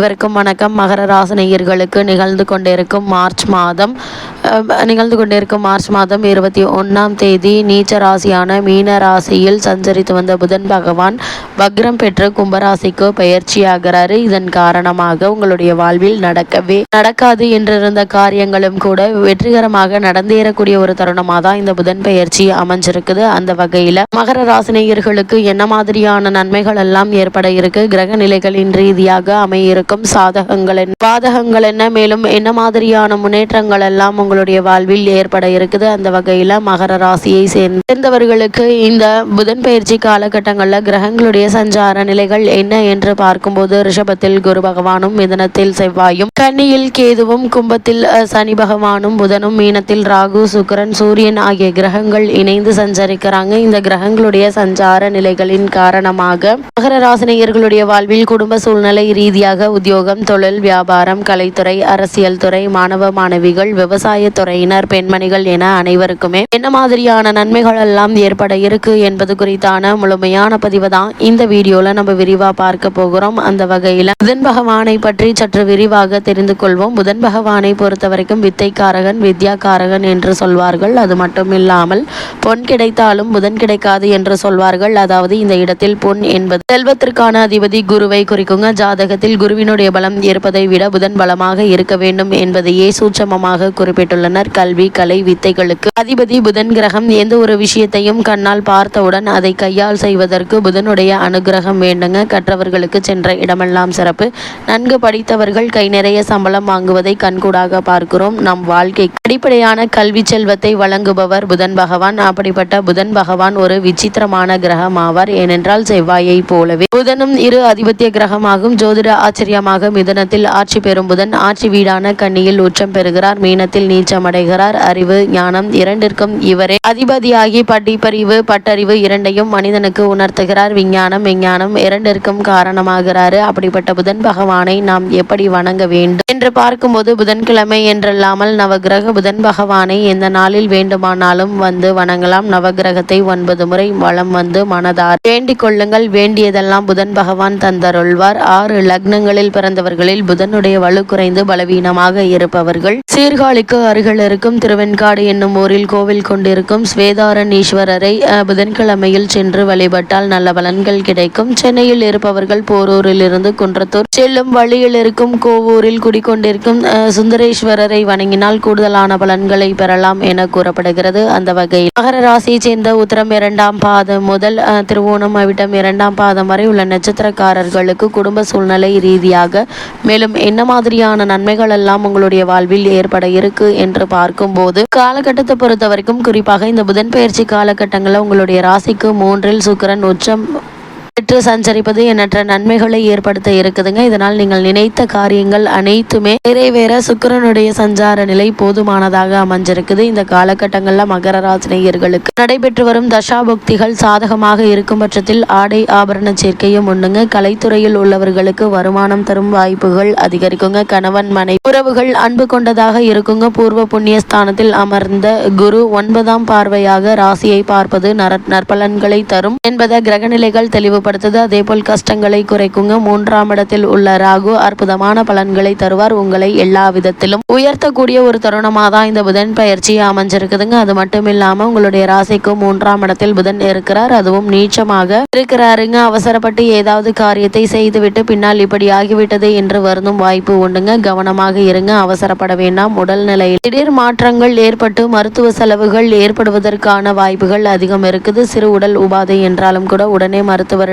இவருக்கும் வணக்கம். மகர ராசினியர்களுக்கு நிகழ்ந்து கொண்டிருக்கும் மார்ச் மாதம் நிகழ்ந்து கொண்டிருக்கும் மார்ச் மாதம் இருபத்தி ஒன்றாம் தேதி நீச்ச ராசியான மீன ராசியில் சஞ்சரித்து வந்த புதன் பகவான் வக்ரம் பெற்று கும்பராசிக்கு பயிற்சியாகிறாரு. இதன் காரணமாக உங்களுடைய வாழ்வில் நடக்கவே நடக்காது என்றிருந்த காரியங்களும் கூட வெற்றிகரமாக நடந்தேறக்கூடிய ஒரு தருணமாக தான் இந்த புதன் பயிற்சி அமைஞ்சிருக்குது. அந்த வகையில் மகர ராசினியர்களுக்கு என்ன மாதிரியான நன்மைகள் எல்லாம் ஏற்பட இருக்கு? கிரக நிலைகளின் ரீதியாக அமையிருக்கும் சாதகங்கள் என்ன? பாதகங்கள் என்ன? மேலும் என்ன மாதிரியான முன்னேற்றங்கள் எல்லாம் உங்களுடைய வாழ்வில் ஏற்பட இருக்குது? அந்த வகையில மகர ராசியை சேர்ந்தவர்களுக்கு இந்த புதன் பயிற்சி காலகட்டங்களில் கிரகங்களுடைய சஞ்சார நிலைகள் என்ன என்று பார்க்கும்போது ரிஷபத்தில் குரு பகவானும் மிதனத்தில் செவ்வாயும் கன்னியில் கேதுவும் கும்பத்தில் அஹ், சனி பகவானும் புதனும் மீனத்தில் ராகு சுக்கிரன் சூரியன் ஆகிய கிரகங்கள் இணைந்து சஞ்சரிக்கிறாங்க. இந்த கிரகங்களுடைய சஞ்சார நிலைகளின் காரணமாக மகர ராசினியர்களுடைய வாழ்வில் குடும்ப சூழ்நிலை ரீதியாக உத்தியோகம் தொழில் வியாபாரம் கலைத்துறை அரசியல் துறை மாணவ மாணவிகள் விவசாய துறையினர் பெண்மணிகள் என அனைவருக்குமே என்ன மாதிரியான நன்மைகள் எல்லாம் ஏற்பட இருக்கு என்பது குறித்தான முழுமையான பதிவு தான் இந்த வீடியோல நம்ம விரிவா பார்க்க போகிறோம். அந்த வகையில புதன் பகவானை பற்றி சற்று விரிவாக தெரிந்து கொள்வோம். புதன் பகவானை பொறுத்த வரைக்கும் வித்தைக்காரகன் வித்யாக்காரகன் என்று சொல்வார்கள். அது மட்டும் இல்லாமல் பொன் கிடைத்தாலும் புதன் கிடைக்காது என்று சொல்வார்கள். அதாவது இந்த இடத்தில் பொன் என்பது செல்வத்திற்கான அதிபதி குருவை குறிக்குங்க. ஜாதகத்தில் குருவின் சூரியனுடைய பலம் இருப்பதை விட புதன் பலமாக இருக்க வேண்டும் என்பதையே சூட்சமமாக குறிப்பிட்டுள்ளனர். கல்வி கலை வித்தைகளுக்கு அதிபதி புதன் கிரகம் எந்த ஒரு விஷயத்தையும் கண்ணால் பார்த்தவுடன் அதை கையால் செய்வதற்கு புதனுடைய அனுகிரகம் வேண்டுங்க. கற்றவர்களுக்கு சென்ற இடமெல்லாம் சிறப்பு. நன்கு படித்தவர்கள் கை நிறைய சம்பளம் வாங்குவதை கண்கூடாக பார்க்கிறோம். நம் வாழ்க்கை அடிப்படையான கல்வி செல்வத்தை வழங்குபவர் புதன் பகவான். அப்படிப்பட்ட புதன் பகவான் ஒரு விசித்திரமான கிரகம் ஆவார் ஏனென்றால் செவ்வாயை போலவே புதனும் இரு அதிபத்திய கிரகமாகும். ஜோதிட ஆச்சரிய ஆச்சரியமாக மிதனத்தில் ஆட்சி பெறும் புதன் ஆட்சி வீடான கன்னியில் உச்சம் பெறுகிறார். மீனத்தில் நீச்சமடைகிறார் அறிவு ஞானம் இரண்டிற்கும் இவரே அதிபதியாகி படிப்பறிவு பட்டறிவு இரண்டையும் மனிதனுக்கு உணர்த்துகிறார். விஞ்ஞானம் விஞ்ஞானம் இரண்டிற்கும் காரணமாகிறாரு. அப்படிப்பட்ட புதன் பகவானை நாம் எப்படி வணங்க வேண்டும் என்று பார்க்கும்போது புதன்கிழமை என்றல்லாமல் நவகிரக புதன் பகவானை எந்த நாளில் வேண்டுமானாலும் வந்து வணங்கலாம். நவகிரகத்தை ஒன்பது முறை வலம் வந்து மனதார் வேண்டிக் கொள்ளுங்கள். வேண்டியதெல்லாம் புதன் பகவான் தந்தருள்வார். ஆறு லக்னங்களில் பிறந்தவர்களில் புதனுடைய வலு குறைந்து பலவீனமாக இருப்பவர்கள். சீர்காழிக்கு அருகில் இருக்கும் திருவெண்காடு என்னும் ஊரில் கோவில் கொண்டிருக்கும் ஸ்வேதாரன் ஈஸ்வரரை புதன்கிழமையில் சென்று வழிபட்டால் நல்ல பலன்கள் கிடைக்கும். சென்னையில் இருப்பவர்கள் போரூரில் இருந்து குன்றத்தூர் செல்லும் வழியில் இருக்கும் கோவூரில் குடிக்கொண்டிருக்கும் சுந்தரேஸ்வரரை வணங்கினால் கூடுதலான பலன்களை பெறலாம் என கூறப்படுகிறது. அந்த வகையில் மகர ராசியை சேர்ந்த உத்தரம் இரண்டாம் பாதம் முதல் திருவோணம் அவிட்டம் இரண்டாம் பாதம் வரை உள்ள நட்சத்திரக்காரர்களுக்கு குடும்ப சூழ்நிலை ரீதி ரீதியாக. மேலும் என்ன மாதிரியான நன்மைகள் எல்லாம் உங்களுடைய வாழ்வில் ஏற்பட இருக்கு என்று பார்க்கும்போது காலகட்டத்தை பொறுத்த வரைக்கும் குறிப்பாக இந்த புதன் பயிற்சி காலகட்டங்களில் உங்களுடைய ராசிக்கு மூன்றில் சுக்கிரன் உச்சம் பெற்று சஞ்சரிப்பது எண்ணற்ற நன்மைகளை ஏற்படுத்த இருக்குதுங்க. இதனால் நீங்கள் நினைத்த காரியங்கள் அனைத்துமே நிறைவேற சுக்கரனுடைய சஞ்சார நிலை போதுமானதாக அமைஞ்சிருக்குது. இந்த காலகட்டங்களில் மகர ராசினியர்களுக்கு நடைபெற்று வரும் தசாபக்திகள் சாதகமாக இருக்கும் பட்சத்தில் ஆடை ஆபரண சேர்க்கையும் உண்டுங்க. கலைத்துறையில் உள்ளவர்களுக்கு வருமானம் தரும் வாய்ப்புகள் அதிகரிக்குங்க. கணவன் மனை உறவுகள் அன்பு கொண்டதாக இருக்குங்க. பூர்வ புண்ணிய ஸ்தானத்தில் அமர்ந்த குரு ஒன்பதாம் பார்வையாக ராசியை பார்ப்பது நர நற்பலன்களை தரும் என்பதை கிரகநிலைகள் தெளிவு அதே போல் கஷ்டங்களை குறைக்குங்க. மூன்றாம் இடத்தில் உள்ள ராகு அற்புதமான பலன்களை தருவார். உங்களை எல்லா விதத்திலும் உயர்த்தக்கூடிய ஒரு தருணமாக தான் இந்த புதன் பயிற்சி அமைஞ்சிருக்குதுங்க. அது மட்டும் இல்லாம உங்களுடைய ராசிக்கு மூன்றாம் இடத்தில் புதன் இருக்கிறார். அதுவும் நீச்சமாக இருக்கிறாருங்க. அவசரப்பட்டு ஏதாவது காரியத்தை செய்துவிட்டு பின்னால் இப்படி ஆகிவிட்டது என்று வருந்தும் வாய்ப்பு உண்டுங்க. கவனமாக இருங்க. அவசரப்பட வேண்டாம். உடல்நிலையில் திடீர் மாற்றங்கள் ஏற்பட்டு மருத்துவ செலவுகள் ஏற்படுவதற்கான வாய்ப்புகள் அதிகம் இருக்குது. சிறு உடல் உபாதை என்றாலும் கூட உடனே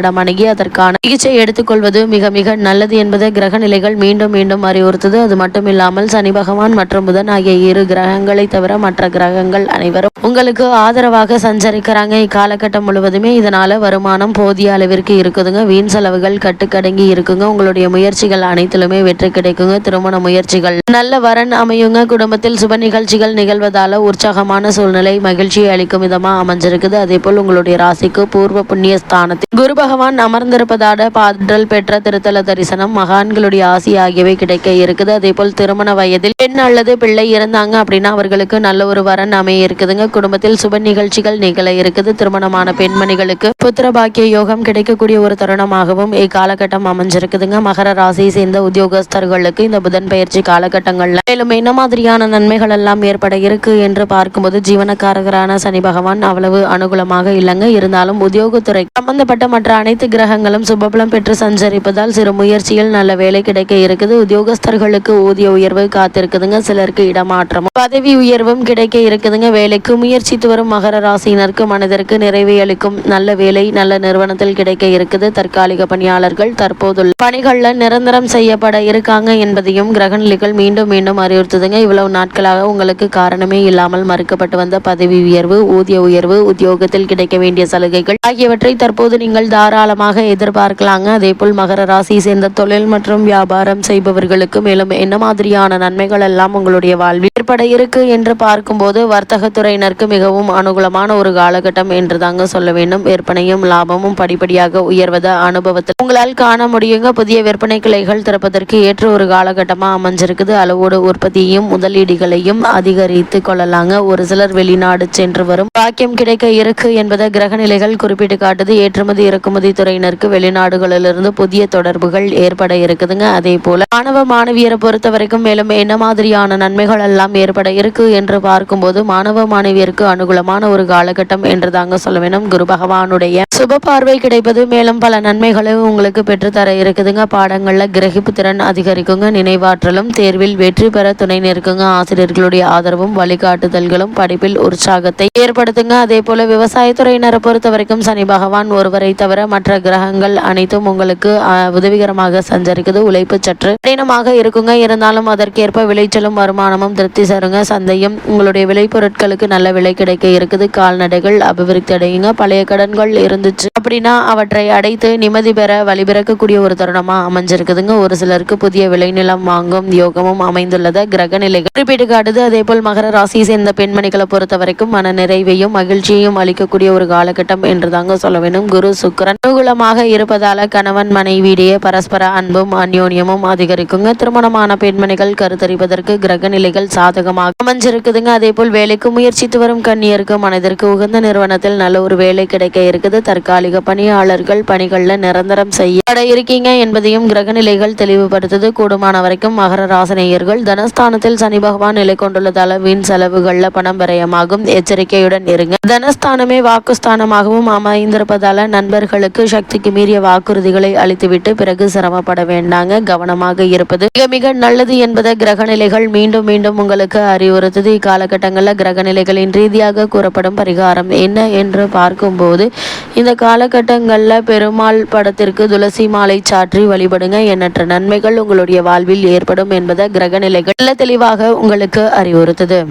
மருத்துவரிடம் அணுகி அதற்கான சிகிச்சை எடுத்துக்கொள்வது மிக மிக நல்லது என்பதை கிரக நிலைகள் மீண்டும் மீண்டும் அறிவுறுத்தது. அது மட்டும் இல்லாமல் சனி பகவான் மற்றும் புதன் ஆகிய இரு கிரகங்களை தவிர மற்ற கிரகங்கள் அனைவரும் உங்களுக்கு ஆதரவாக சஞ்சரிக்கிறாங்க. இக்காலகட்டம் முழுவதுமே இதனால வருமானம் போதிய அளவிற்கு இருக்குதுங்க. வீண் செலவுகள் கட்டுக்கடங்கி இருக்குங்க. உங்களுடைய முயற்சிகள் அனைத்திலுமே வெற்றி கிடைக்குங்க. திருமண முயற்சிகள் நல்ல வரன் அமையுங்க. குடும்பத்தில் சுப நிகழ்ச்சிகள் நிகழ்வதால உற்சாகமான சூழ்நிலை மகிழ்ச்சியை அளிக்கும் விதமா அமைஞ்சிருக்குது. அதே போல் உங்களுடைய ராசிக்கு பூர்வ புண்ணிய ஸ்தானத்தில் குரு பகவான் அமர்ந்திருப்பதாட பாடல் பெற்ற திருத்தல தரிசனம் மகான்களுடைய ஆசி ஆகியவை கிடைக்க இருக்குது. அதே போல் திருமண வயதில் பெண் அல்லது பிள்ளை இருந்தாங்க அப்படின்னா அவர்களுக்கு நல்ல ஒரு வரன் அமைய இருக்குதுங்க. குடும்பத்தில் சுப நிகழ்ச்சிகள் நிகழ இருக்குது. திருமணமான பெண்மணிகளுக்கு புத்திர பாக்கிய யோகம் கிடைக்கக்கூடிய ஒரு தருணமாகவும் இக்காலகட்டம் அமைஞ்சிருக்குதுங்க. மகர ராசியை சேர்ந்த உத்தியோகஸ்தர்களுக்கு இந்த புதன் பயிற்சி காலகட்டங்கள்ல மேலும் என்ன மாதிரியான நன்மைகள் எல்லாம் ஏற்பட இருக்கு என்று பார்க்கும்போது ஜீவனக்காரகரான சனி பகவான் அவ்வளவு அனுகூலமாக இல்லைங்க. இருந்தாலும் உத்தியோகத்துறை சம்பந்தப்பட்ட மற்ற அனைத்து கிரகங்களும் சுபபலம் பெற்று சஞ்சரிப்பதால் சிறு முயற்சியில் நல்ல வேலை கிடைக்க இருக்குது. உத்தியோகஸ்தர்களுக்கு ஊதிய உயர்வு காத்திருக்குதுங்க. சிலருக்கு இடமாற்றமும் பதவி உயர்வும் கிடைக்க இருக்குதுங்க. வேலைக்கு முயற்சித்து வரும் மகர ராசியினருக்கு மனதிற்கு நிறைவை அளிக்கும் நல்ல வேலை நல்ல நிறுவனத்தில் கிடைக்க இருக்குது. தற்காலிக பணியாளர்கள் தற்போதுள்ள பணிகள்ல நிரந்தரம் செய்யப்பட இருக்காங்க என்பதையும் கிரகநிலைகள் மீண்டும் மீண்டும் அறிவுறுத்துதுங்க. இவ்வளவு நாட்களாக உங்களுக்கு காரணமே இல்லாமல் மறுக்கப்பட்டு வந்த பதவி உயர்வு ஊதிய உயர்வு உத்தியோகத்தில் கிடைக்க வேண்டிய சலுகைகள் ஆகியவற்றை தற்போது நீங்கள் தாராளமாக எதிர்பார்க்கலாங்க. அதே போல் மகர ராசி சேர்ந்த தொழில் மற்றும் வியாபாரம் செய்பவர்களுக்கு மேலும் என்ன மாதிரியான நன்மைகள் எல்லாம் உங்களுடைய வாழ்வில் ஏற்பட இருக்கு என்று பார்க்கும்போது வர்த்தகத்துறையினருக்கு மிகவும் அனுகூலமான ஒரு காலகட்டம் என்று தாங்க சொல்ல வேண்டும். விற்பனையும் லாபமும் படிப்படியாக உயர்வத அனுபவத்தில் உங்களால் காண முடியுங்க. புதிய விற்பனை கிளைகள் திறப்பதற்கு ஏற்ற ஒரு காலகட்டமா அமைஞ்சிருக்குது. அளவோடு உற்பத்தியையும் முதலீடுகளையும் அதிகரித்து கொள்ளலாங்க. ஒரு சிலர் வெளிநாடு சென்று வரும் பாக்கியம் கிடைக்க இருக்கு என்பதை கிரகநிலைகள் குறிப்பிட்டு காட்டுது. ஏற்றுமதி இருக்கும் இறக்குமதி துறையினருக்கு வெளிநாடுகளிலிருந்து புதிய தொடர்புகள் ஏற்பட இருக்குதுங்க. அதே போல மாணவ மாணவியரை பொறுத்த வரைக்கும் மேலும் என்ன மாதிரியான நன்மைகள் எல்லாம் ஏற்பட இருக்கு என்று பார்க்கும்போது மாணவ மாணவியருக்கு அனுகூலமான ஒரு காலகட்டம் என்று தாங்க சொல்ல வேணும். குரு பகவானுடைய சுப பார்வை கிடைப்பது மேலும் பல நன்மைகளை உங்களுக்கு பெற்றுத்தர இருக்குதுங்க. பாடங்கள்ல கிரகிப்பு திறன் அதிகரிக்குங்க. நினைவாற்றலும் தேர்வில் வெற்றி பெற துணை நிற்குங்க. ஆசிரியர்களுடைய ஆதரவும் வழிகாட்டுதல்களும் படிப்பில் உற்சாகத்தை ஏற்படுத்துங்க. அதே போல விவசாயத்துறையினரை பொறுத்த வரைக்கும் சனி பகவான் ஒருவரை தவிர மற்ற கிரகங்கள் அனைத்தும் உங்களுக்கு உதவிகரமாக சஞ்சரிக்குது. உழைப்பு சற்று கடினமாக இருக்குங்க. இருந்தாலும் அதற்கேற்ப விளைச்சலும் வருமானமும் திருப்தி தருங்க சந்தையும் உங்களுடைய விளைபொருட்களுக்கு நல்ல விலை கிடைக்க இருக்குது. கால்நடைகள் அபிவிருத்தி அடையுங்க. பழைய கடன்கள் இருந்துச்சு அப்படின்னா அவற்றை அடைத்து நிம்மதி பெற வழிபிறக்கக்கூடிய ஒரு தருணமா அமைஞ்சிருக்குதுங்க. ஒரு சிலருக்கு புதிய விளைநிலம் வாங்கும் யோகமும் அமைந்துள்ளது. கிரக நிலைகள் குறிப்பிட்டு காட்டுது. அதே போல் மகர ராசியை சேர்ந்த பெண்மணிகளை பொறுத்த வரைக்கும் மன நிறைவையும் மகிழ்ச்சியையும் அளிக்கக்கூடிய ஒரு காலகட்டம் என்று தாங்க சொல்ல வேண்டும். குரு சுக்கரன் அனுகூலமாக இருப்பதால கணவன் மனைவியிடையே பரஸ்பர அன்பும் அந்யோன்யமும் அதிகரிக்குங்க. திருமணமான பெண்மணிகள் கருத்தரிப்பதற்கு கிரக நிலைகள் சாதகமாக அமைஞ்சிருக்குதுங்க. அதே போல் வேலைக்கு முயற்சித்து வரும் கண்ணியருக்கு மனதிற்கு உகந்த நிறுவனத்தில் நல்ல ஒரு வேலை கிடைக்க இருக்குது. தற்காலிக பணியாளர்கள் பணிகள்ல நிரந்தரம் செய்ய இருக்கீங்க என்பதையும் கிரக நிலைகள் தெளிவுபடுத்துது. கூடுமான வரைக்கும் மகர ராசனேயர்கள் தனஸ்தானத்தில் சனி பகவான் நிலை கொண்டுள்ளதால வீண் செலவுகள்ல பணம் விரயமாகும். எச்சரிக்கையுடன் இருங்க. தனஸ்தானமே வாக்குஸ்தானமாகவும் அமைந்திருப்பதால நண்பர்கள் மக்களுக்கு சக்திக்கு மீறிய வாக்குறுதிகளை அளித்துவிட்டு பிறகு சிரமப்பட வேண்டாங்க. கவனமாக இருப்பது மிக மிக நல்லது என்பதை கிரகநிலைகள் மீண்டும் மீண்டும் உங்களுக்கு அறிவுறுத்துது. இக்காலகட்டங்களில் கிரகநிலைகளின் ரீதியாக கூறப்படும் பரிகாரம் என்ன என்று பார்க்கும்போது இந்த காலகட்டங்களில் பெருமாள் படத்திற்கு துளசி மாலை சாற்றி வழிபடுங்க. எண்ணற்ற நன்மைகள் உங்களுடைய வாழ்வில் ஏற்படும் என்பதை கிரகநிலைகள் தெளிவாக உங்களுக்கு அறிவுறுத்துது.